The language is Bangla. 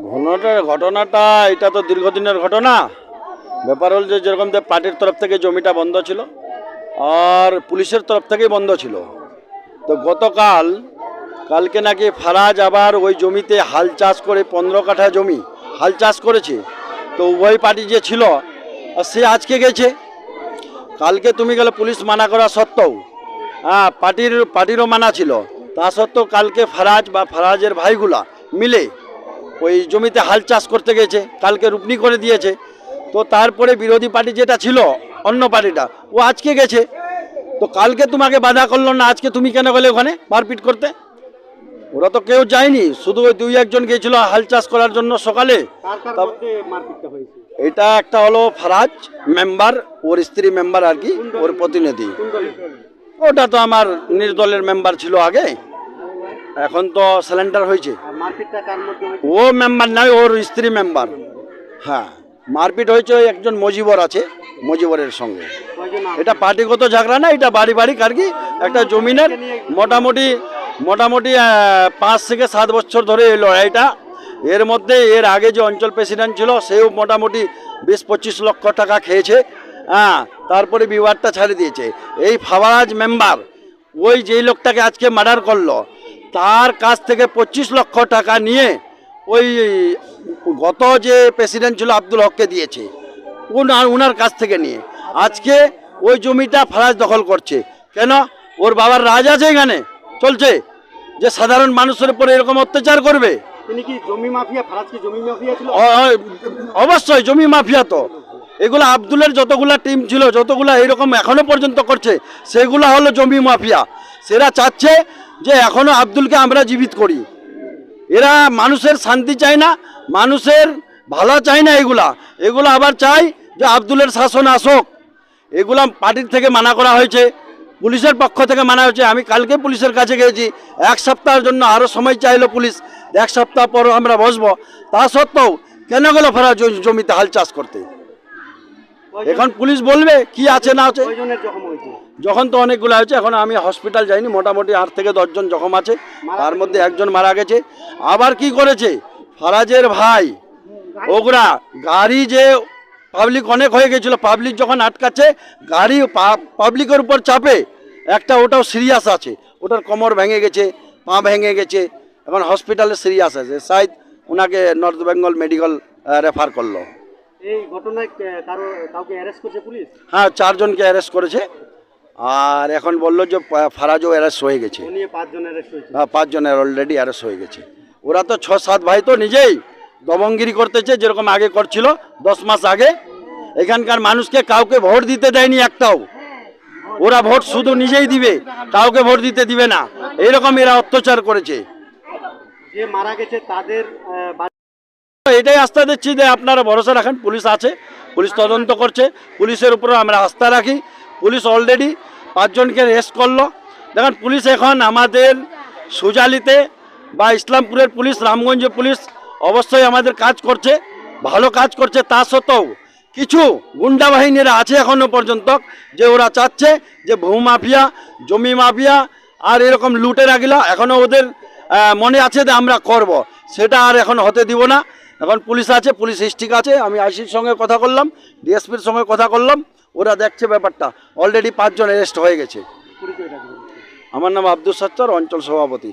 ঘটনাটা ঘটনাটা, এটা তো দীর্ঘদিনের ঘটনা। ব্যাপার হল যে যেরকম যে পার্টির তরফ থেকে জমিটা বন্ধ ছিল, আর পুলিশের তরফ থেকেই বন্ধ ছিল। তো গতকাল, কালকে নাকি ফারাজ আবার ওই জমিতে হাল চাষ করে পনেরো কাঠা জমি হাল চাষ করেছে। তো উভয় পার্টি যে ছিল সে আজকে গেছে। কালকে তুমি গেলে পুলিশ মানা করা সত্ত্বেও হ্যাঁ পার্টির পার্টিরও মানা ছিল। তা সত্ত্বেও কালকে ফারাজ বা ফারাজের ভাইগুলা মিলে ওই জমিতে হাল চাষ করতে গেছে কালকে রুপনি করে দিয়েছে। তো তারপরে বিরোধী পার্টি যেটা ছিল অন্য পার্টিটা ও আজকে গেছে। তো কালকে তোমাকে বাধা করল না আজকে তুমি কেন গেলে ওখানে মারপিট করতে? ওরা তো কেউ যায়নি শুধু ওই দুই একজন গিয়েছিল হাল চাষ করার জন্য সকালে। এটা একটা হলো ফারাজ মেম্বার ওর স্ত্রী মেম্বার আর কি ওর প্রতিনিধি। ওটা তো আমার নির্দলের মেম্বার ছিল আগে। এখন তো সিলিন্ডার হয়েছে। ও মেম্বার নয় ওর স্ত্রী মেম্বার হ্যাঁ মারপিট হয়েছে একজন মজিবর আছে মজিবরের সঙ্গে। এটা পার্টিগত ঝগড়া না এটা বাড়ি বাড়ি আর কি? একটা জমিনের মোটামুটি মোটামুটি পাঁচ থেকে সাত বছর ধরে এই লড়াইটা। এর মধ্যে এর আগে যে অঞ্চল প্রেসিডেন্ট ছিল সেও মোটামুটি বিশ পঁচিশ লক্ষ টাকা খেয়েছে। হ্যাঁ তারপরে বিবাদটা ছাড়ে দিয়েছে। এই ফাওয়ারাজ মেম্বার ওই যেই লোকটাকে আজকে মার্ডার করল তার কাছ থেকে পঁচিশ লক্ষ টাকা নিয়ে ওই গত যে প্রেসিডেন্ট ছিল আব্দুল হককে দিয়েছে উনার উনার কাছ থেকে নিয়ে। আজকে ওই জমিটা ফারাজ দখল করছে। কেন? ওর বাবার রাজ আছে এখানে চলছে। যে সাধারণ মানুষের উপরে এরকম অত্যাচার করবে। অবশ্যই জমি মাফিয়া তো। এগুলো আব্দুলের যতগুলা টিম ছিল যতগুলা এরকম এখনও পর্যন্ত করছে সেগুলো হলো জমি মাফিয়া। সেরা চাচ্ছে যে এখনও আব্দুলকে আমরা জীবিত করি। এরা মানুষের শান্তি চায় না মানুষের ভালো চায় না এগুলা। এগুলো আবার চাই যে আব্দুলের শাসন আসুক। এগুলা পার্টির থেকে মানা করা হয়েছে পুলিশের পক্ষ থেকে মানা হয়েছে। আমি কালকে পুলিশের কাছে গিয়েছি এক সপ্তাহের জন্য আরও সময় চাইলো পুলিশ এক সপ্তাহ পর আমরা বসবো। তা সত্ত্বেও কেন গেল ফেরা জমিতে হাল চাষ করতে? এখন পুলিশ বলবে কি আছে না আছে। যখন তো অনেকগুলো হয়েছে এখন আমি হসপিটাল যাইনি মোটামুটি আট থেকে দশজন জখম আছে। তার মধ্যে একজন মারা গেছে। আবার কি করেছে? ফারাজের ভাই ওগুলা গাড়ি যে পাবলিক অনেক হয়ে গেছিল পাবলিক যখন আটকাচ্ছে গাড়ি পাবলিকের উপর চাপে একটা ওটাও সিরিয়াস আছে। ওটার কোমর ভেঙে গেছে পা ভেঙে গেছে এখন হসপিটালে সিরিয়াস আছে। সাইদ ওনাকে নর্থ বেঙ্গল মেডিকেল রেফার করল। এই ঘটনায় কারও কাউকে অ্যারেস্ট করছে পুলিশ? হ্যাঁ চারজনকে অ্যারেস্ট করেছে। আর এখন বলল যে ফারাজও অ্যারেস্ট হয়ে গেছে। হ্যাঁ পাঁচজনের অলরেডি অ্যারেস্ট হয়ে গেছে। ওরা তো ছ সাত ভাই তো নিজেই দমঙ্গিরি করতেছে যেরকম আগে করছিল দশ মাস আগে। এখানকার মানুষকে কাউকে ভোট দিতে দেয়নি একটাও। ওরা ভোট শুধু নিজেই দিবে কাউকে ভোট দিতে দিবে না। এইরকম এরা অত্যাচার করেছে। যে মারা গেছে তাদের এটাই আস্থা দিচ্ছি যে আপনারা ভরসা রাখেন পুলিশ আছে পুলিশ তদন্ত করছে পুলিশের উপরে আমরা আস্থা রাখি। পুলিশ অলরেডি পাঁচজনকে রেস্ট করল। দেখেন পুলিশ এখন আমাদের সুজালিতে বা ইসলামপুরের পুলিশ, রামগঞ্জের পুলিশ অবশ্যই আমাদের কাজ করছে, ভালো কাজ করছে। তা সত্ত্বেও কিছু গুন্ডা বাহিনীরা আছে এখনও পর্যন্ত যে ওরা চাচ্ছে যে ভূ মাফিয়া, জমি মাফিয়া আর এরকম লুটের আগিলা এখনও ওদের মনে আছে যে আমরা করব। সেটা আর এখন হতে দিব না। এখন পুলিশ আছে, পুলিশ ঠিক আছে। আমি আইসির সঙ্গে কথা করলাম ডিএসপির সঙ্গে কথা করলাম ওরা দেখছে ব্যাপারটা। অলরেডি পাঁচজন অ্যারেস্ট হয়ে গেছে। আমার নাম আব্দুল সত্তর অঞ্চল সভাপতি।